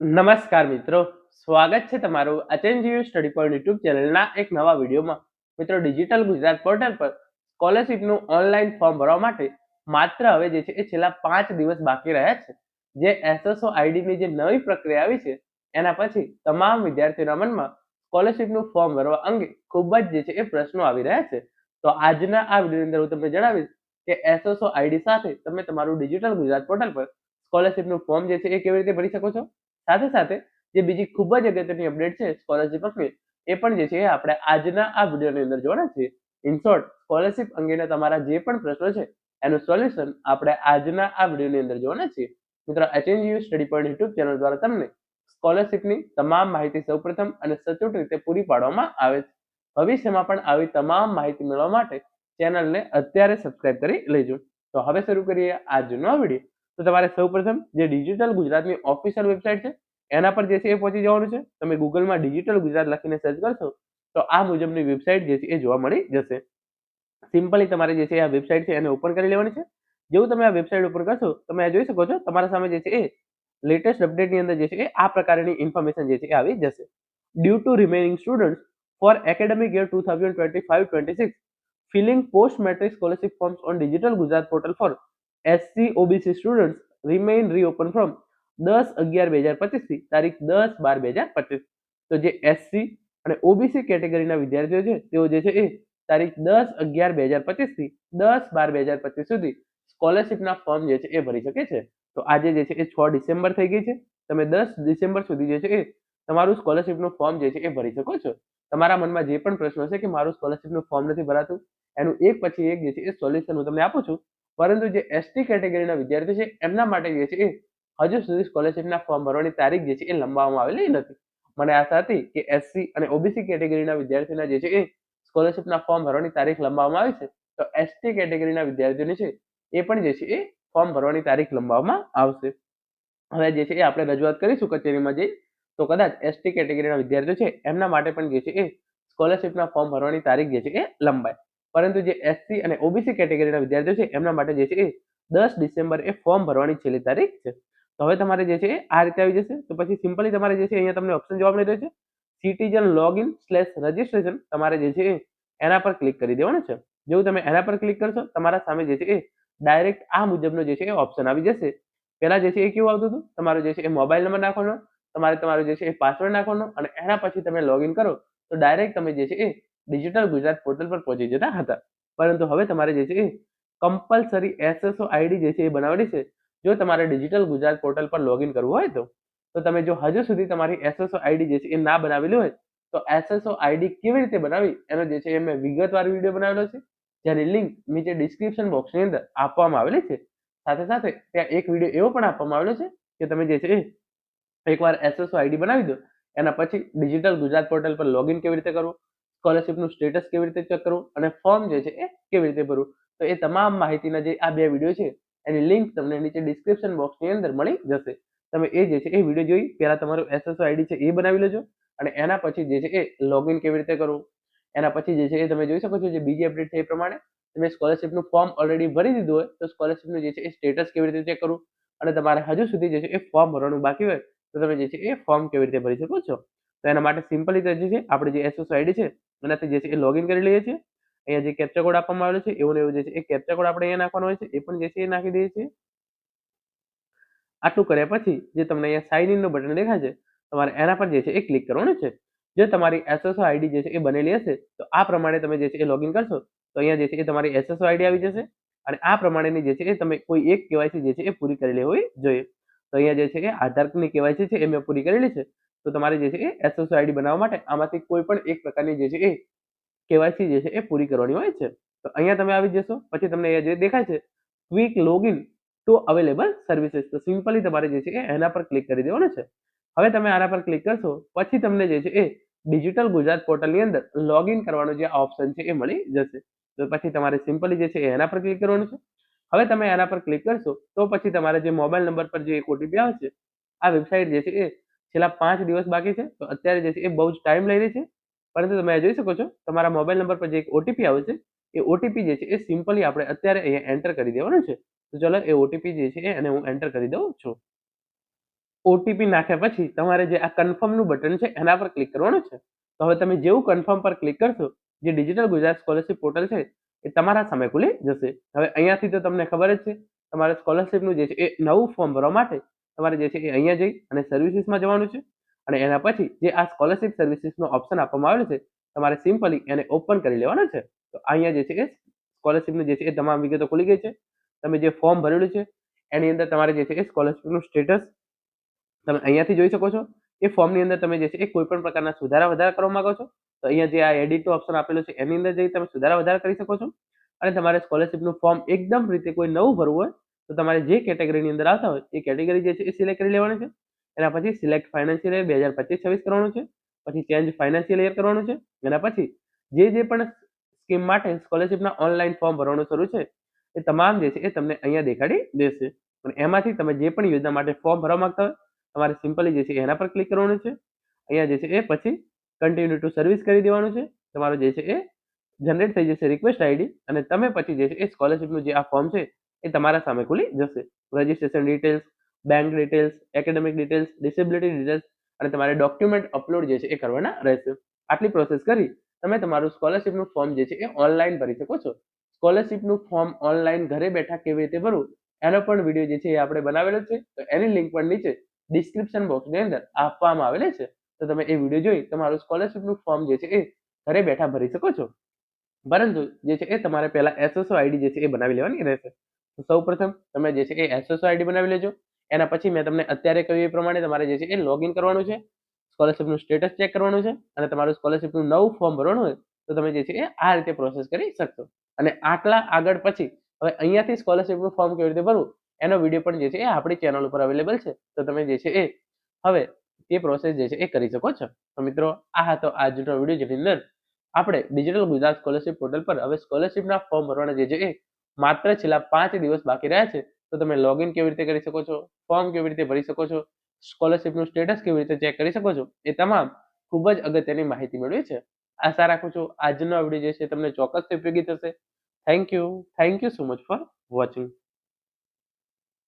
નમસ્કાર મિત્રો, સ્વાગત છે તમારું અચેન્જીયુ સ્ટડી પોઈન્ટ યુટ્યુબ ચેનલના એક નવા વિડીયોમાં. મિત્રો ડિજિટલ ગુજરાત પોર્ટલ પર સ્કોલરશિપનું ઓનલાઈન ફોર્મ ભરવા માટે માત્ર હવે જે છે એ છેલ્લા પાંચ દિવસ બાકી રહ્યા છે. જે એસએસઓ આઈડીની જે નવી પ્રક્રિયા આવી છે, એના પછી તમામ વિદ્યાર્થીઓના મનમાં સ્કોલરશિપનું ફોર્મ ભરવા અંગે ખૂબ જ જે છે એ પ્રશ્નો આવી રહ્યા છે. તો આજના આ વિડીયોની અંદર હું તમને જણાવીશ કે એસએસઓ આઈડી સાથે તમે તમારું ડિજિટલ ગુજરાત પોર્ટલ પર સ્કોલરશિપનું ફોર્મ જે છે એ કેવી રીતે ભરી શકો છો? સાથે સાથે જે બીજી ખૂબ જ અગત્યની અપડેટ છે સ્કોલરશિપ અંગે એ પણ જે છે આપણે આજના આ વિડીયોની અંદર જોવાના છીએ. ઇન શોર્ટ સ્કોલરશિપ અંગેના તમારા જે પણ પ્રશ્નો છે, એનું સોલ્યુશન આપણે આજના આ વિડીયોની અંદર જોવાના છીએ. મિત્રો HNGU study point YouTube channel દ્વારા તમને સ્કોલરશિપની તમામ માહિતી સૌપ્રથમ અને સચોટ રીતે પૂરી પાડવામાં આવે છે. ભવિષ્યમાં પણ આવી તમામ માહિતી મેળવવા માટે ચેનલને અત્યારે સબસ્ક્રાઇબ કરી લેજો. તો હવે શરૂ કરીએ આજનો આ વીડિયો. તો તમારે સૌપ્રથમ જે ડિજિટલ ગુજરાતની ઓફિશિયલ વેબસાઇટ છે, એના પર જે છે એ પહોંચી જવાનું છે. તમે ગૂગલમાં ડિજિટલ ગુજરાત લખીને સર્ચ કરશો, તો આ મુજબની વેબસાઇટ જે છે એ જોવા મળી જશે. સિમ્પલી તમારે જે છે આ વેબસાઇટ છે એને ઓપન કરી લેવાની છે. જેવું તમે આ વેબસાઇટ ઉપર કરશો, તમે આ જોઈ શકો છો, તમારા સામે જે છે એ લેટેસ્ટ અપડેટની અંદર જે છે એ આ પ્રકારની ઇન્ફોર્મેશન જે છે એ આવી જશે. Due to remaining students for academic year two thousand twenty five twenty six filling post matric scholarship forms on digital Gujarat portal for SC OBC students remain reopen from દસ અગિયાર બે હજાર પચીસથી તારીખ દસ બાર બે હજાર પચીસ. તો જે એસસી અને ઓબીસી કેટેગરીના વિદ્યાર્થીઓ છે, તેઓ જે છે એ તારીખ દસ અગિયાર બે હજાર પચીસથી દસ બાર બે હજાર પચીસ સુધી સ્કોલરશિપના ફોર્મ જે છે એ ભરી શકે છે. તો આજે જે છે એ છ ડિસેમ્બર થઈ ગઈ છે. તમે દસ ડિસેમ્બર સુધી જે છે એ તમારું સ્કોલરશિપનું ફોર્મ જે છે એ ભરી શકો છો. તમારા મનમાં જે પણ પ્રશ્નો છે કે મારું સ્કોલરશિપનું ફોર્મ નથી ભરાતું, એનું એક પછી એક જે છે એ સોલ્યુશન હું તમને આપું છું. પરંતુ જે એસટી કેટેગરીના વિદ્યાર્થીઓ છે, એમના માટે જે છે એ હજુ સુધી સ્કોલરશિપના ફોર્મ ભરવાની તારીખ જે છે એ લંબાવવામાં આવેલી નથી. મને આશા હતી કે એસસી અને ઓબીસી કેટેગરીના વિદ્યાર્થીઓના જે છે એ સ્કોલરશિપના ફોર્મ ભરવાની તારીખ લંબાવવામાં આવી છે. તો એસટી કેટેગરીના વિદ્યાર્થીઓની છે એ પણ જે છે એ ફોર્મ ભરવાની તારીખ લંબાવવામાં આવશે. હવે જે છે એ આપણે રજૂઆત કરીશું કચેરીમાં જઈ. તો કદાચ એસટી કેટેગરીના વિદ્યાર્થીઓ છે, એમના માટે પણ જે છે એ સ્કોલરશિપના ફોર્મ ભરવાની તારીખ જે છે એ લંબાય. પરંતુ જે એસસી અને ઓબીસી કેટેગરીના વિદ્યાર્થીઓ છે એમના માટે જે છે એ દસ ડિસેમ્બર એ ફોર્મ ભરવાની છેલ્લી તારીખ છે તો હવે તમારે જે છે આ રીતે આવી જશે તો પછી સિમ્પલી તમારે જે છે અહીંયા તમને ઓપ્શન જોવા મળી રહ્યો છે સિટીઝન લોગિન સ્લેશ રજિસ્ટ્રેશન તમારે જે છે એના પર ક્લિક કરી દેવાનું છે જેવું તમે એના પર ક્લિક કરશો તમારા સામે જે છે એ ડાયરેક્ટ આ મુજબનો જે છે એ ઓપ્શન આવી જશે પહેલા જે છે એ કેવું આવતું હતું તમારો જે છે એ મોબાઈલ નંબર નાખવાનો તમારે તમારો જે છે એ પાસવર્ડ નાખવાનો અને એના પછી તમે લોગિન કરો તો ડાયરેક્ટ તમે જે છે એ ડિજિટલ ગુજરાત પોર્ટલ પર પહોંચી જતા હતા. પરંતુ હવે તમારે જે છે એ કમ્પલસરી એસએસઓ આઈડી જે છે એ બનાવવાની છે. જો તમારે ડિજિટલ ગુજરાત પોર્ટલ પર લોગિન કરવું હોય તો તો તમે જો હજુ સુધી તમારી એસએસઓ આઈડી જે છે એ ના બનાવેલી હોય, તો એસએસઓ આઈડી કેવી રીતે બનાવી? એનો જે છે એ મેં વિગતવાર વીડિયો બનાવેલો છે, જેની લિંક નીચે ડિસ્ક્રિપ્શન બોક્સની અંદર આપવામાં આવેલી છે. સાથે સાથે ત્યાં એક વીડિયો એવો પણ આપવામાં આવેલો છે કે તમે જે છે એ એકવાર એસએસઓ આઈડી બનાવી દો, એના પછી ડિજિટલ ગુજરાત પોર્ટલ પર લોગિન કેવી રીતે કરવું? સ્કોલરશિપનું સ્ટેટસ કેવી રીતે ચેક કરવું અને ફોર્મ જે છે એ કેવી રીતે ભરવું? તો એ તમામ માહિતીના જે આ બે વીડિયો છે, એની લિંક તમને નીચે ડિસ્ક્રિપ્શન બોક્સની અંદર મળી જશે. તમે એ જે છે એ વીડિયો જોઈ, પહેલા તમારું એસએસઓ આઈડી છે એ બનાવી લેજો અને એના પછી જે છે એ લોગિન કેવી રીતે કરવું? એના પછી જે છે એ તમે જોઈ શકો છો જે બીજી અપડેટ છે એ પ્રમાણે. તમે સ્કોલરશિપનું ફોર્મ ઓલરેડી ભરી દીધું હોય, તો સ્કોલરશિપનું જે છે એ સ્ટેટસ કેવી રીતે ચેક કરવું? અને તમારે હજુ સુધી જે છે એ ફોર્મ ભરવાનું બાકી હોય, તો તમે જે છે એ ફોર્મ કેવી રીતે ભરી શકો છો? તો એના માટે સિમ્પલી જે છે આપણે જે એસએસઓ આઈડી છે એનાથી જે છે એ લોગિન કરી લઈએ છીએ અહીંયા જે કેપ્ચર કોડ આપવામાં આવેલો છે એવું એવું જે છે એ કેપ્ચર કોડ આપણે અહીંયા નાખવાનો હોય છે એ પણ જે છે એ નાખી દઈએ છીએ આટલું કર્યા પછી જે તમને અહીંયા સાઇન ઇનનું બટન દેખાય છે તમારે એના પર જે છે એ ક્લિક કરવાનું છે જો તમારી એસએસઓ આઈડી જે છે એ બનેલી હશે તો આ પ્રમાણે તમે જે છે એ લોગિન કરશો તો અહીંયા જે છે એ તમારી એસએસઓ આઈડી આવી જશે અને આ પ્રમાણેની જે છે એ તમે કોઈ એક કેવાયસી જે છે એ પૂરી કરેલી હોવી જોઈએ તો અહીંયા જે છે એ આધારની કેવાયસી છે એ મેં પૂરી કરેલી છે તો તમારે જે છે એ એસએસઓ આઈડી બનાવવા માટે આમાંથી કોઈ પણ એક પ્રકારની જે છે એ કેવાયસી જે છે એ પૂરી કરવાની હોય છે. તો અહીંયા તમે આવી જશો, પછી તમને અહીંયા જે દેખાય છે quick login to available services તો સિમ્પલી તમારે જે છે એ એના પર ક્લિક કરી દેવાનું છે. હવે તમે આના પર ક્લિક કરશો, પછી તમને જે છે એ ડિજિટલ ગુજરાત પોર્ટલની અંદર લોગિન કરવાનો જે ઓપ્શન છે એ મળી જશે. તો પછી તમારે સિમ્પલી જે છે એ એના પર ક્લિક કરવાનું છે. હવે તમે એના પર ક્લિક કરશો, તો પછી તમારે જે મોબાઈલ નંબર પર જે એક ઓટીપી આવે છે, આ વેબસાઇટ જે છે એ છેલ્લા પાંચ દિવસ બાકી છે, તો અત્યારે જે છે એ બહુ જ ટાઈમ લઈ રહી છે. પરંતુ તમે જોઈ શકો છો, તમારા મોબાઈલ નંબર પર જે એક ઓટીપી આવે છે, એ ઓટીપી જે છે એ સિમ્પલી આપણે અત્યારે અહીંયા એન્ટર કરી દેવાનું છે. તો ચલો એ ઓટીપી જે છે એને હું એન્ટર કરી દઉં છું. ઓટીપી નાખ્યા પછી તમારે જે આ કન્ફર્મનું બટન છે એના પર ક્લિક કરવાનું છે. તો હવે તમે જેવું કન્ફર્મ પર ક્લિક કરશો, જે ડિજિટલ ગુજરાત સ્કોલરશિપ પોર્ટલ છે, એ તમારા સામે ખુલી જશે. હવે અહીંયાથી તો તમને ખબર જ છે, તમારે સ્કોલરશિપનું જે છે એ નવું ફોર્મ ભરવા માટે તમારે જે છે એ અહીંયા જઈ અને સર્વિસીસમાં જવાનું છે. અને એના પછી જે આ સ્કોલરશિપ સર્વિસીસનો ઓપ્શન આપવામાં આવેલો છે, તમારે સિમ્પલી એને ઓપન કરી લેવાનો છે. તો અહીંયા જે છે એ સ્કોલરશીપની જે છે એ તમામ વિગતો ખુલી ગઈ છે. તમે જે ફોર્મ ભરેલું છે, એની અંદર તમારે જે છે એ સ્કોલરશિપનું સ્ટેટસ તમે અહીંયાથી જોઈ શકો છો. એ ફોર્મની અંદર તમે જે છે એ કોઈ પણ પ્રકારના સુધારા વધારા કરવા માંગો છો, તો અહીંયા જે આ એડિટ ઓપ્શન આપેલું છે, એની અંદર જઈ તમે સુધારા વધારા કરી શકો છો. અને તમારે સ્કોલરશિપનું ફોર્મ એકદમ રીતે કોઈ નવું ભરવું હોય તો તમારે જે કેટેગરીની અંદર આવતા હોય, એ કેટેગરી જે છે એ સિલેક્ટ કરી લેવાની છે. એના પછી સિલેક્ટ ફાઇનાન્શિયલ યર બે હજાર પચીસ કરવાનું છે. પછી ચેન્જ ફાઇનાન્શિયલ યર કરવાનું છે. એના પછી જે જે પણ સ્કીમ માટે સ્કોલરશિપના ઓનલાઈન ફોર્મ ભરવાનું શરૂ છે, એ તમામ જે છે એ તમને અહીંયા દેખાડી દેશે. અને એમાંથી તમે જે પણ યોજના માટે ફોર્મ ભરવા માંગતા હોય, તમારે સિમ્પલી જે છે એના પર ક્લિક કરવાનું છે. અહીંયા જે છે એ પછી કન્ટિન્યુ ટુ સર્વિસ કરી દેવાનું છે. તમારો જે છે એ જનરેટ થઈ જશે રિક્વેસ્ટ આઈડી અને તમે પછી જે છે એ સ્કોલરશિપનું જે આ ફોર્મ છે એ તમારા સામે ખુલી જશે. Registration details bank details academic details disability details અને તમારે ડોક્યુમેન્ટ અપલોડ જે છે એ કરવાના રહેશે. આટલી પ્રોસેસ કરી તમે તમારું સ્કોલરશિપનું ફોર્મ જે છે એ ઓનલાઈન ભરી શકો છો. સ્કોલરશિપનું ફોર્મ ઓનલાઈન ઘરે બેઠા કેવી રીતે ભરવું? એનો પણ વીડિયો જે છે એ આપણે બનાવેલો છે. તો એની લિંક પણ નીચે ડિસ્ક્રિપ્શન બોક્સની અંદર આપવામાં આવેલી છે. તો તમે એ વીડિયો જોઈ તમારું સ્કોલરશિપનું ફોર્મ જે છે એ ઘરે બેઠા ભરી શકો છો. પરંતુ જે છે એ તમારે પહેલા એસએસઓ આઈડી જે છે એ બનાવી લેવાની રહેશે. તો સૌ પ્રથમ તમે જે છે એ એસએસઓ આઈડી બનાવી લેજો. એના પછી મેં તમને અત્યારે કહ્યું એ પ્રમાણે તમારે જે છે એ લોગિન કરવાનું છે. સ્કોલરશિપનું સ્ટેટસ ચેક કરવાનું છે અને તમારું સ્કોલરશિપનું નવું ફોર્મ ભરવાનું હોય તો તમે જે છે એ આ રીતે પ્રોસેસ કરી શકશો. અને આટલા આગળ પછી હવે અહીંયાથી સ્કોલરશિપનું ફોર્મ કેવી રીતે ભરવું? એનો વીડિયો પણ જે છે એ આપણી ચેનલ ઉપર અવેલેબલ છે. તો તમે જે છે એ હવે એ પ્રોસેસ જે છે એ કરી શકો છો. તો મિત્રો, આ હતો આજનો વીડિયો જેની અંદર આપણે ડિજિટલ ગુજરાત સ્કોલરશિપ પોર્ટલ પર હવે સ્કોલરશિપના ફોર્મ ભરવાના જે છે એ માત્ર છેલ્લા પાંચ દિવસ બાકી રહ્યા છે, તો તમે લોગિન કેવી રીતે કરી શકો છો? ફોર્મ કેવી રીતે ભરી શકો છો? સ્કોલરશિપનું સ્ટેટસ કેવી રીતે ચેક કરી શકો છો? એ તમામ ખૂબ જ અગત્યની માહિતી મેળવી છે. આશા રાખું છું આજનો વીડિયો જે છે તમને ચોક્કસથી ઉપયોગી થશે. Thank you thank you so much for watching